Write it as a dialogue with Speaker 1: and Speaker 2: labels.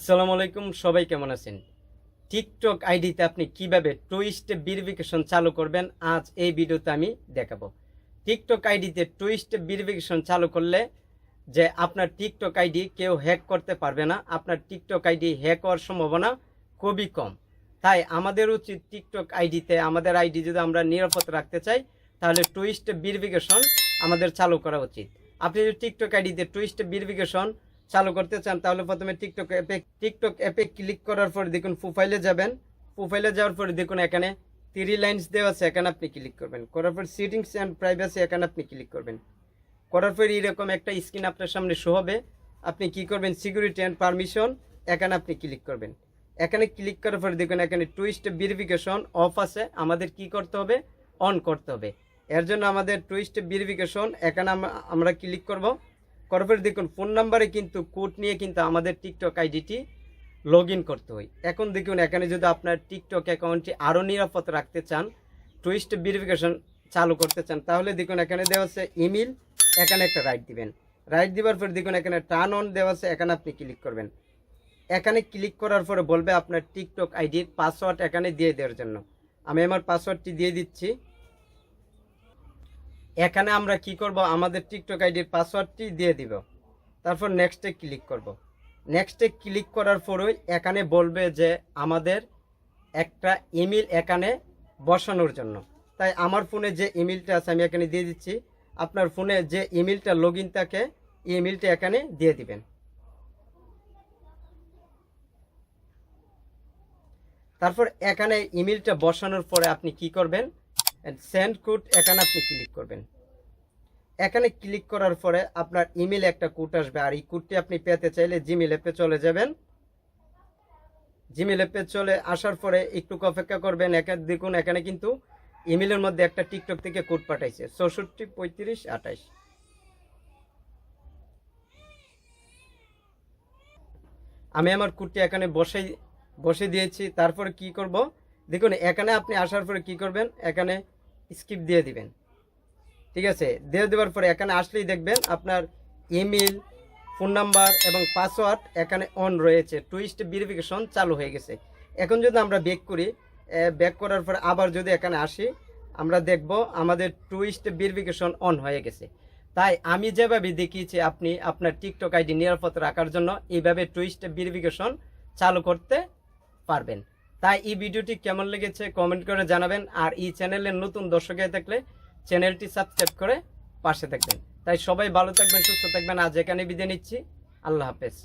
Speaker 1: আসসালামু আলাইকুম, সবাই কেমন আছেন? টিকটক আইডিতে আপনি কীভাবে টুইস্ট ভেরিফিকেশন চালু করবেন, আজ এই ভিডিওতে আমি দেখাবো। টিকটক আইডিতে টুইস্ট ভেরিফিকেশন চালু করলে যে আপনার টিকটক আইডি কেউ হ্যাক করতে পারবে না, আপনার টিকটক আইডি হ্যাক হওয়ার সম্ভাবনা খুবই কম। তাই আমাদের উচিত টিকটক আইডিতে, আমাদের আইডি যদি আমরা নিরাপদ রাখতে চাই, তাহলে টুইস্ট ভেরিফিকেশন আমাদের চালু করা উচিত। আপনি যদি টিকটক আইডিতে টুইস্ট ভেরিফিকেশন চালু করতে চান, তাহলে প্রথমে টিকটক অ্যাপে টিকটক অ্যাপে ক্লিক করার পর দেখুন প্রোফাইলে যাবেন। প্রোফাইলে যাওয়ার পরে দেখুন এখানে থ্রি লাইন্স দেওয়া আছে, এখানে আপনি ক্লিক করবেন। করার পর সিটিংস অ্যান্ড প্রাইভেসি এখানে আপনি ক্লিক করবেন। করার পর এরকম একটা স্ক্রিন আপনার সামনে শো হবে। আপনি কি করবেন? সিকিউরিটি অ্যান্ড পারমিশন এখানে আপনি ক্লিক করবেন। এখানে ক্লিক করার পরে দেখুন এখানে টুইস্ট ভেরিফিকেশন অফ আছে। আমাদের কি করতে হবে? অন করতে হবে। এর জন্য আমাদের টুইস্ট ভেরিফিকেশন এখানে আমরা ক্লিক করব। করার দেখুন, ফোন নাম্বারে কিন্তু কোড নিয়ে কিন্তু আমাদের টিকটক আইডিটি লগ করতে হয়। এখন দেখুন, এখানে যদি আপনার টিকটক অ্যাকাউন্টটি আরও নিরাপদ রাখতে চান টুইস্ট ভেরিফিকেশন চালু করতে চান, তাহলে দেখুন, এখানে দেওয়া আছে ইমেল এখানে একটা রাইট দিবেন। রাইট দেওয়ার পর দেখুন, এখানে টার্ন অন দেওয়া আছে, এখানে আপনি ক্লিক করবেন। এখানে ক্লিক করার পরে বলবে আপনার টিকটক আইডির পাসওয়ার্ড এখানে দিয়ে দেওয়ার জন্য। আমি আমার পাসওয়ার্ডটি দিয়ে দিচ্ছি। এখানে আমরা কি করব? আমাদের টিকটক আইডির পাসওয়ার্ডটি দিয়ে দিব। তারপর নেক্সটে ক্লিক করব। নেক্সটে ক্লিক করার পরই এখানে বলবে যে আমাদের একটা ইমেল এখানে বসানোর জন্য। তাই আমার ফোনে যে ইমেলটা আছে, আমি এখানে দিয়ে দিচ্ছি। আপনার ফোনে যে ইমেলটা লগ ইন থাকে ইমেলটা এখানে দিয়ে দিবেন। তারপর এখানে ইমেলটা বসানোর পরে আপনি কি করবেন? সেন্ড কোড এখানে আপনি ক্লিক করবেন। এখানে ক্লিক করার পরে আপনার ইমেলে একটা কোড আসবে, আর এই কোডটি আপনি পেতে চাইলে জিমেল অ্যাপে চলে যাবেন। জিমেল অ্যাপে চলে আসার পরে একটু অপেক্ষা করবেন। এখানে, দেখুন, এখানে কিন্তু ইমেলের মধ্যে একটা টিকটক থেকে কোড পাঠাইছে, চৌষট্টি, পঁয়ত্রিশ, আঠাইশ। আমি আমার কোডটি এখানে বসাই, বসে দিয়েছি। তারপরে কি করব? দেখুন, এখানে আপনি আসার পরে কি করবেন? এখানে স্কিপ দিয়ে দিবেন। ঠিক আছে? দিয়ে দেওয়ার পরে এখানে আসলেই দেখবেন আপনার ইমেল ফোন নাম্বার এবং পাসওয়ার্ড এখানে অন রয়েছে। টুইস্ট ভেরিফিকেশন চালু হয়ে গেছে। এখন যদি আমরা ব্যাক করি ব্যাক করার পর আবার যদি এখানে আসি, আমরা দেখব আমাদের টুইস্ট ভেরিফিকেশন অন হয়ে গেছে। তাই আমি যেভাবে দেখিয়েছি আপনি আপনার টিকটক আইডি নিরাপদ রাখার জন্য, এইভাবে টুইস্ট ভেরিফিকেশন চালু করতে পারবেন। তাই এই ভিডিওটি কেমন লেগেছে কমেন্ট করে জানাবেন আর এই চ্যানেলের নতুন দর্শক হয়ে থাকলে চ্যানেলটি সাবস্ক্রাইব করে পাশে থাকবেন। তাই সবাই ভালো থাকবেন, সুস্থ থাকবেন। আজ এখানে বিদায় নিচ্ছি। আল্লাহ হাফেজ।